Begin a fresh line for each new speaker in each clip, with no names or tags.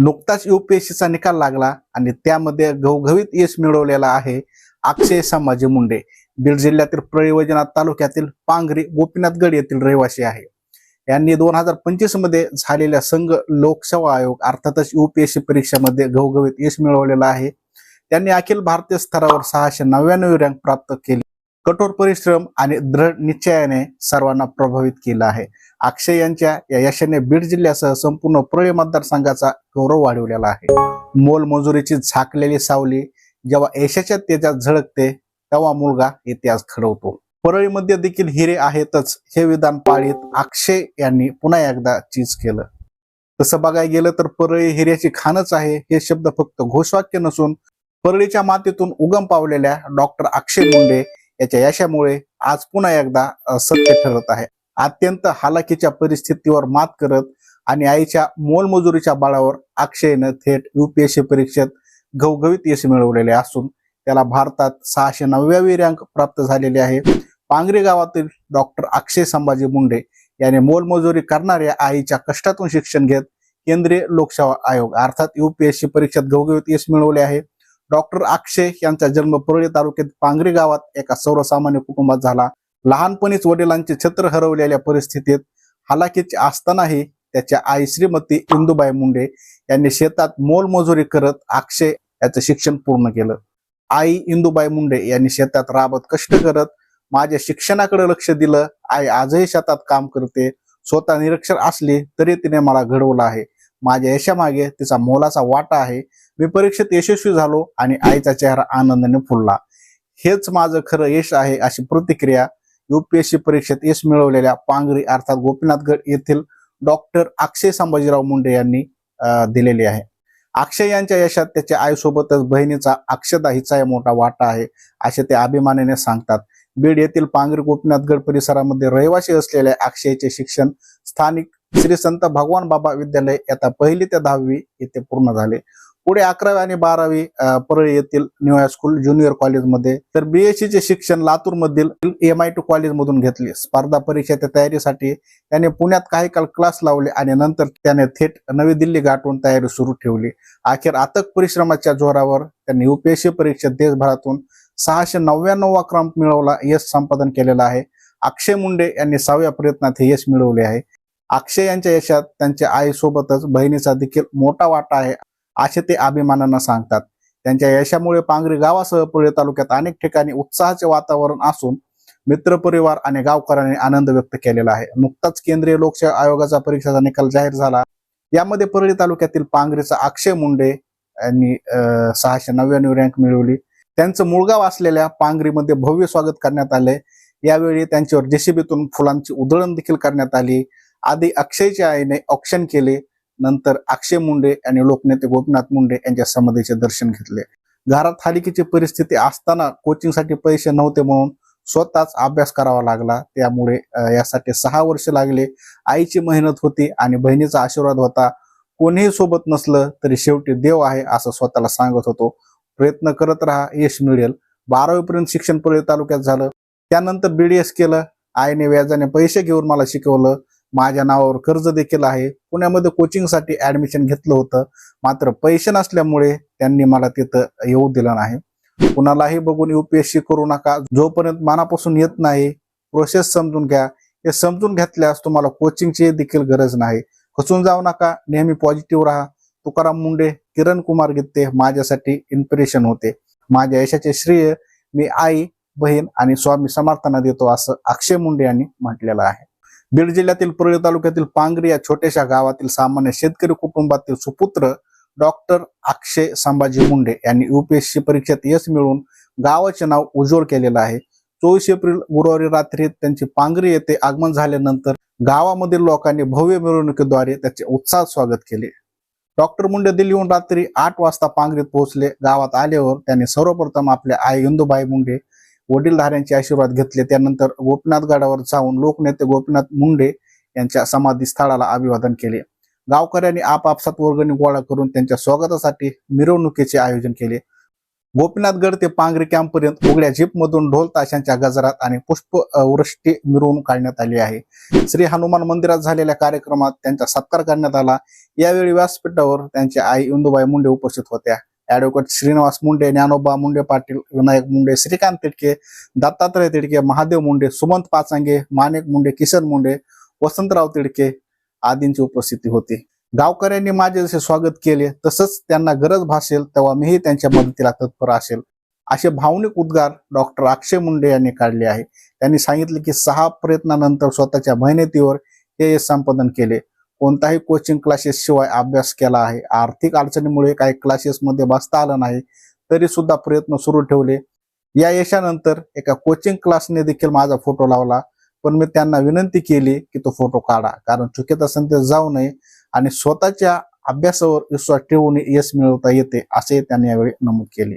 नुकताच युपीएससीचा निकाल लागला आणि त्यामध्ये घवघवीत यश मिळवलेला आहे अक्षय संभाजी मुंडे. बीड जिल्ह्यातील प्रयोजनाथ तालुक्यातील पांगरी गोपीनाथगड येथील रहिवासी आहे. यांनी दोन हजार पंचवीसमध्ये झालेल्या संघ लोकसेवा आयोग अर्थातच युपीएससी परीक्षेमध्ये घवघवीत यश मिळवलेलं आहे. त्यांनी अखिल भारतीय स्तरावर सहाशे नव्याण्णव रँक प्राप्त केली. कठोर परिश्रम आणि दृढ निश्चयाने सर्वांना प्रभावित केलं आहे. अक्षय यांच्या या यशाने बीड जिल्ह्यासह संपूर्ण प्रळी मतदारसंघाचा गौरव वाढवलेला आहे. मोलमजुरीची झाकलेली सावली जेव्हा यशाच्या तेजात झळकते तेव्हा मुलगा इतिहास घडवतो परळीमध्ये देखील हिरे आहेतच हे विधान पाळीत अक्षय यांनी पुन्हा एकदा चीज केलं. तसं बघायला गेलं तर परळी हिऱ्याची खानच आहे हे शब्द फक्त घोषवाक्य नसून परळीच्या मातीतून उगम पावलेल्या डॉक्टर अक्षय मुंडे याच्या यशामुळे आज पुन्हा एकदा सत्य ठरत आहे. अत्यंत हालाकीच्या परिस्थितीवर मात करत आणि आईच्या मोलमजुरीच्या बळावर अक्षयनं थेट युपीएससी परीक्षेत घवघवीत यश मिळवलेले असून त्याला भारतात सहाशे नव्यावी रँक प्राप्त झालेली आहे. पांगरी गावातील डॉक्टर अक्षय संभाजी मुंडे याने मोलमजुरी करणाऱ्या आईच्या कष्टातून शिक्षण घेत केंद्रीय लोकसेवा आयोग अर्थात युपीएससी परीक्षेत घवघवीत यश मिळवले आहे. डॉक्टर अक्षय यांचा जन्म परळी तालुक्यात पांगरी गावात एका सर्वसामान्य कुटुंबात झाला. लहानपणीच वडिलांचे छत्र हरवलेल्या परिस्थितीत हालाकीचे असतानाही त्याच्या आई श्रीमती इंदुबाई मुंडे यांनी शेतात मोलमजुरी करत अक्षय याचं शिक्षण पूर्ण केलं. आई इंदुबाई मुंडे यांनी शेतात राबत कष्ट करत माझ्या शिक्षणाकडे लक्ष दिलं. आई आजही शेतात काम करते. स्वतः निरक्षर असली तरी तिने मला घडवलं आहे. माझ्या यशामागे तिचा मोलाचा वाटा आहे. मी परीक्षेत यशस्वी झालो आणि आईचा चेहरा आनंदाने फुलला. हेच माझं खरं यश आहे अशी प्रतिक्रिया युपीएससी परीक्षेत यश मिळवलेल्या पांगरी अर्थात गोपीनाथगड येथील डॉक्टर अक्षय संभाजीराव मुंडे यांनी दिलेली आहे. अक्षय यांच्या यशात त्याच्या आईसोबतच बहिणीचा अक्षदा हिचाही मोठा वाटा आहे असे ते अभिमानाने सांगतात. बीड येथील पांगरी गोपीनाथगड परिसरामध्ये रहिवासी असलेल्या अक्षयचे शिक्षण स्थानिक श्री संत भगवान बाबा विद्यालय आता पहिली ते दहावी येथे पूर्ण झाले. पुढे अकरावी आणि बारावी परळी येथील न्यू हायस्कूल ज्युनियर कॉलेजमध्ये तर बीएससी चे शिक्षण लातूर मधील एम आय टी कॉलेज मधून घेतले. स्पर्धा परीक्षेच्या तयारीसाठी त्याने पुण्यात काही काळ क्लास लावले आणि नंतर त्याने थेट नवी दिल्ली गाठून तयारी सुरू ठेवली. अखेर अथक परिश्रमाच्या जोरावर त्यांनी युपीएससी परीक्षेत देशभरातून सहाशे नव्याण्णव क्रमांक मिळवला यश संपादन केलेला आहे. अक्षय मुंडे यांनी सहाव्या प्रयत्नात हे यश मिळवले आहे. अक्षय यांच्या यशात त्यांच्या आईसोबतच बहिणीचा देखील मोठा वाटा आहे असे ते अभिमानानं सांगतात. त्यांच्या यशामुळे पांगरी गावासह पुणे तालुक्यात अनेक ठिकाणी उत्साहाचे वातावरण असून मित्रपरिवार आणि गावकऱ्यांनी आनंद व्यक्त केलेला आहे. नुकताच केंद्रीय लोकसेवा आयोगाचा परीक्षेचा निकाल जाहीर झाला. यामध्ये परळी तालुक्यातील पांगरीचा अक्षय मुंडे यांनी सहाशे नव्याण्णव रँक मिळवली. त्यांचं मूळगाव असलेल्या पांगरीमध्ये भव्य स्वागत करण्यात आले यावेळी त्यांच्यावर जेसीबीतून फुलांची उधळण देखील करण्यात आली. आधी अक्षयच्या आईने ऑक्शन केले नंतर अक्षय मुंडे आणि लोकनेते गोपीनाथ मुंडे यांच्या समाधीचे दर्शन घेतले. घरात हालिकेची परिस्थिती असताना कोचिंगसाठी पैसे नव्हते म्हणून स्वतःच अभ्यास करावा लागला. त्यामुळे यासाठी सहा वर्ष लागले. आईची मेहनत होती आणि बहिणीचा आशीर्वाद होता. कोणीही सोबत नसलं तरी शेवटी देव आहे असं स्वतःला सांगत होतो. प्रयत्न करत राहा यश मिळेल. बारावीपर्यंत शिक्षण परळी तालुक्यात झालं. त्यानंतर बीडीएस केलं. आईने व्याजाने पैसे घेऊन मला शिकवलं. माझ्या नावावर कर्ज देखील आहे. पुण्यामध्ये कोचिंगसाठी ऍडमिशन घेतलं होतं. मात्र पैसे नसल्यामुळे त्यांनी मला तिथं येऊ दिलं नाही. कुणालाही बघून युपीएससी करू नका. जोपर्यंत मनापासून येत नाही प्रोसेस समजून घ्या. हे समजून घेतल्यास तुम्हाला कोचिंगची देखील गरज नाही. खचून जाऊ नका. नेहमी पॉझिटिव्ह राहा. तुकाराम मुंडे किरण कुमार गित्ते माझ्यासाठी इन्स्पिरेशन होते. माझ्या यशाचे श्रेय मी आई बहीण आणि स्वामी समर्थांना देतो असं अक्षय मुंडे यांनी म्हटलेलं आहे. बीड जिल्ह्यातील परळी तालुक्यातील पांगरी या छोट्याशा गावातील सामान्य शेतकरी कुटुंबातील सुपुत्र डॉक्टर अक्षय संभाजी मुंडे यांनी युपीएससी परीक्षेत यश मिळवून गावाचे नाव उज्ज्वल केलेलं आहे. चोवीस एप्रिल गुरुवारी रात्री त्यांची पांगरी येथे आगमन झाल्यानंतर गावामधील लोकांनी भव्य मिरवणुकीद्वारे त्याचे उत्साहात स्वागत केले. डॉक्टर मुंडे दिल्लीहून रात्री आठ वाजता पांगरीत पोहोचले. गावात आल्यावर त्यांनी सर्वप्रथम आपल्या आई इंदुबाई मुंडे वडीलधाऱ्यांचे आशीर्वाद घेतले. त्यानंतर गोपीनाथ गडावर जाऊन लोकनेते गोपीनाथ मुंडे यांच्या समाधी स्थळाला अभिवादन केले. गावकऱ्यांनी आपापसात वर्गणी गोळा करून त्यांच्या स्वागतासाठी मिरवणुकीचे आयोजन केले. गोपीनाथगड ते पांगरी कॅम्पपर्यंत उघड्या जीपमधून ढोल ताशांच्या गजरात आणि पुष्पवृष्टी मिरवून काढण्यात आली आहे. श्री हनुमान मंदिरात झालेल्या कार्यक्रमात त्यांचा सत्कार करण्यात आला. यावेळी व्यासपीठावर त्यांच्या आई इंदुबाई मुंडे उपस्थित होत्या. ॲडव्होकेट श्रीनिवास मुंडे ज्ञानोबा मुंडे पाटील विनायक मुंडे श्रीकांत तिडके दत्तात्रय तिडके महादेव मुंडे सुमंत पाचांगे माणिक मुंडे किशन मुंडे वसंतराव तिडके आदींची उपस्थिती होती. गावकऱ्यांनी माझे जसे स्वागत केले तसंच त्यांना गरज भासेल तेव्हा मीही त्यांच्या मदतीला तत्पर असेल. असे भावनिक उद्गार डॉक्टर अक्षय मुंडे यांनी काढले आहे. त्यांनी सांगितले की सहा प्रयत्नानंतर स्वतःच्या मेहनतीवर हे संपादन केले. कोणताही कोचिंग क्लासेस शिवाय अभ्यास केला आहे. आर्थिक अडचणीमुळे काही क्लासेसमध्ये बसता आलं नाही तरी सुद्धा प्रयत्न सुरू ठेवले. या यशानंतर एका कोचिंग क्लासने देखील माझा फोटो लावला. पण मी त्यांना विनंती केली की तो फोटो काढा. कारण चुकीत असेल ते जाऊ नये आणि स्वतःच्या अभ्यासावर विश्वास ठेवून यश मिळवता येते असे त्यांनी यावेळी नमूद केले.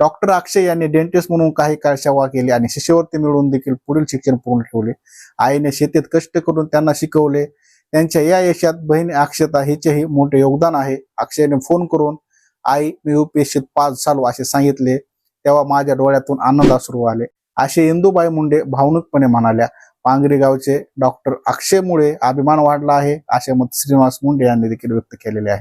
डॉक्टर अक्षय यांनी डेंटिस्ट म्हणून काही काळ सेवा केली आणि शिष्यवृत्ती मिळवून देखील पुढील शिक्षण पूर्ण ठेवले. आईने शेतीत कष्ट करून त्यांना शिकवले. त्यांच्या या यशात बहीण अक्षता हिचेही मोठे योगदान आहे. अक्षयने फोन करून आई मी युपीएससीत पास झालो असे सांगितले. तेव्हा माझ्या डोळ्यातून आनंद सुरू आले. असे इंदुबाई मुंडे भावनिकपणे म्हणाल्या. पांगरी गावचे डॉक्टर अक्षयमुळे अभिमान वाढला आहे असे मत श्रीनिवास मुंडे यांनी देखील व्यक्त केलेले आहे.